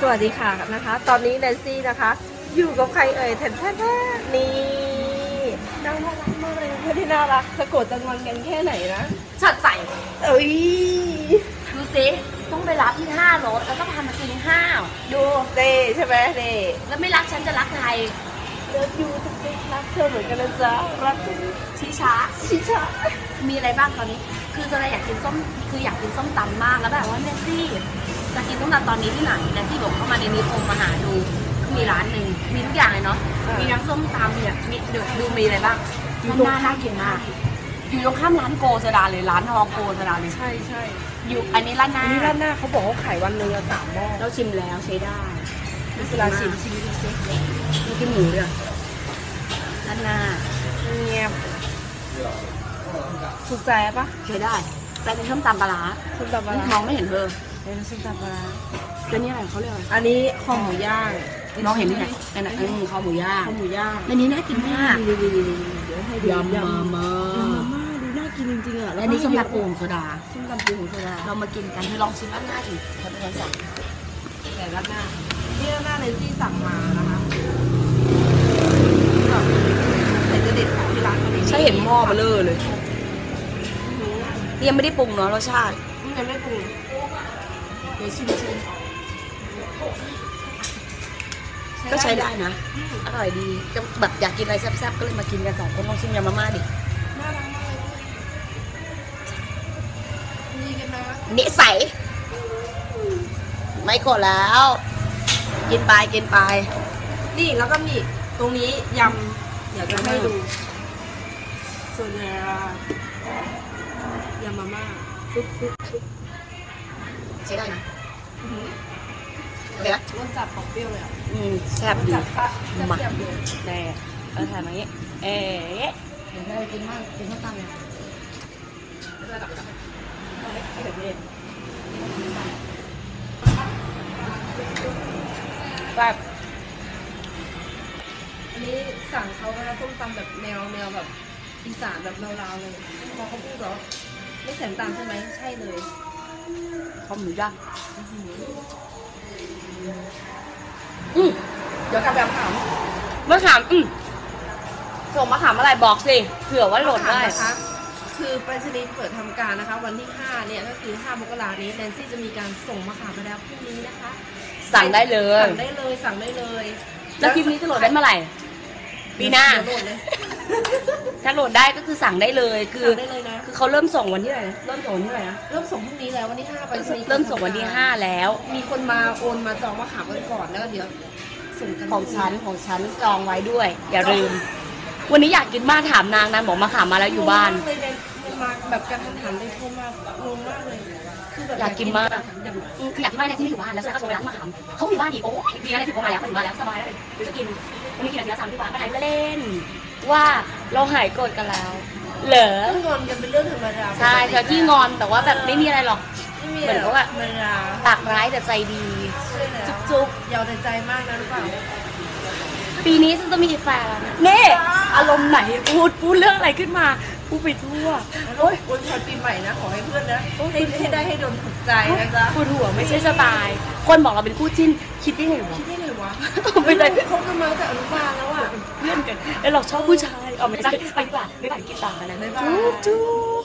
สวัสดีค่ะนะคะ ตอนนี้แนนซี่นะคะ อยู่กับใครเอ่ยแทนแท้นี่น่ารักมากเลยเพื่อนที่น่ารักสะกดจังวันกันแค่ไหนนะชัดใส่เอ้ยดูสิต้องไปรับที่ห้ารถแล้วก็พามากินข้าวดูเด้ใช่ไหมเด้แล้วไม่รักฉันจะรักใครเลิฟยูทุกคนรักเธอเหมือนกันนะจ๊ะรักชี้ช้าชิชามีอะไรบ้างตอนนี้ คือจะอยากกินส้มคืออยากกินส้มตำมากแล้วแบบว่าแนนซี่ จะกินส้มตำตอนนี้ที่ไหนแนนซี่บอกเข้ามาในนี้คงมาหาดู มีร้านหนึ่งมีทุกอย่างเลยเนาะมีน้ำส้มตำเนี่ยมีดูดูมีอะไรบ้างร้านหน้าน่ากินมาก อยู่ตรงข้ามร้านโกสดาเลยร้านทองโกสดาเลยใช่ใช่อยู่อันนี้ร้านหน้าอันนี้ร้านหน้าเขาบอกว่าขายวันหนึงอะสามหม้อเราชิมแล้วใช้ได้เวลาชิมชิมดูสิมีกินหมูด้วยด้านหน้าเงียบถูกใจปะใช้ได้แต่เป็นส้มตำปลาร้าส้มตำปลาร้ามองไม่เห็นเธอ เป็นส้มตำปลาร้าแล้วนี่อะไรเขาเรียกอะไรอันนี้คอหมูย่างน้องเห็นที่ไหนนั่นน่ะอืมข้าวหมูย่างคอหมูย่างอันนี้น่ากินมากเดี๋ยวให้ดูยำมาม่ามาดูน่ากินจริงๆอะและนี่ส้มตำปูของโซดาส้มตำปูของโซดา เรามากินกันเธอลองชิมร้าหน้าดิเธอเป็นคนสั่งแต่ราดหน้านี่ราดหน้าเลนซี่สั่งมานะคะใส่จะเด็ดของที่ร้านเขาใช่เห็นหม้อเบลอเลยยังไม่ได้ปรุงเนาะรสชาติยังไม่ปรุง ดี๋ยวชิมชิมก็ใช้ได้นะ อร่อยดีก็แบบอยากกินอะไรแซ่บๆ ก็เลยมากินกันสองคนลองชิมยำมาม่าดิน่ารักมากเลยนี่กันนะนิสัยไม่โกรธแล้ว กินไปกินไป นี่แล้วก็มีตรงนี้ยำอยากจะให้ดูโซเนรายำมาม่าซุปซุปซุปใช้ได้นะโอ เคนะรสจัดของเปรี้ยวเลยอะอืมแซ่บดีจัดปะมาแซ่บๆเลยแน่เออถ่ายมาอย่างงี้เอ๊ะเดี๋ยวเรากินมากกินข้าวตังเลยแบบอันนี้สั่งเขานะคะส้มตำแบบแนวแนวแบบอีสานแบบลาวๆเลยพอเขาพูดเหรอไม่ใส่น้ำตาลใช่ไหมใช่เลย ข้าวหมูย่างอืมเดี๋ยวกลับแบบถามมะขามอืมส่งมะขามอะไรบอกสิเผื่อว่าโหลดได้ นะคะ คือไปรษณีย์เปิดทำการนะคะ วันที่ 5 เนี่ยก็คือ 5 มกรานี้แนนซี่จะมีการส่งมาขามไปแล้วพรุ่งนี้นะคะสั่งได้เลย สั่งได้เลยสั่งได้เลยแล้วคลิปนี้จะโหลดได้เมื่อไหร่ปีหน้า เดี๋ยวโหลดเลย ถ้าโหลดได้ก็คือสั่งได้เลยคือสั่งได้เลยนะ คือเขาเริ่มส่งวันที่ไหนนะเริ่มส่งวันที่ไหนนะเริ่มส่งพรุ่งนี้แล้ววันที่5ไปรษณีย์เริ่มส่งวันที่ห้าแล้ว มีคนมาโอนมาจองมาขามกันก่อนแล้วก็เดี๋ยวส่งกันของฉันของฉันจองไว้ด้วย อย่าลืม วันนี้อยากกินมากถามนางนางบอกมาขามมาแล้วอยู่บ้านงงมกเลยเนี่ยมันมาแบบการทันหันเลยโทรมางงมากเลยคือแบบอยากกินมากอยากอืมคืออยากกินบ้านในที่ไม่อยู่บ้านแล้วฉันก็โทรไปร้านมาขามเขาอยู่บ้านอีกโอ้ยดีนะได้ถึงมาแล้วมาถึงมาแล้วสบายเลยเดี๋ยวจะกินวันนี้กินอะไรทีละสามดีกว่าไปไหนเล่น ว่าเราหายโกรธกันแล้ว เหรอต้องงอนกันเป็นเรื่องธรรมดาใช่เธอที่งอนแต่ว่าแบบไม่มีอะไรหรอก ไม่มีเหมือนกับว่า ธรรมดาปากร้ายแต่ใจดี ใช่แล้วจุ๊บยาวแต่ใจมากนะรู้เปล่าปีนี้ฉันจะมีแฟนแล้วนะเน่อารมณ์ไหนพูดพูดเรื่องอะไรขึ้นมาพูดไปทั่วโอ้ยอวยพรปีใหม่นะขอให้เพื่อนนะให้ให้ได้ให้โดนถูกใจนะจ๊ะปวดหัวไม่ใช่สไตล์คนบอกเราเป็นคู่จิ้นคิดได้ไงวะ คิดได้ไงวะ ไม่ได้ คบกันมาตั้งแต่อนุบาลแล้ว อ่นกันแล้วเราชอบผู้ชายเอาไม่ได้ไปดีกว่าไม่ไปกีตาร์กันนะบ๊ายบายจุ๊บจุ๊บ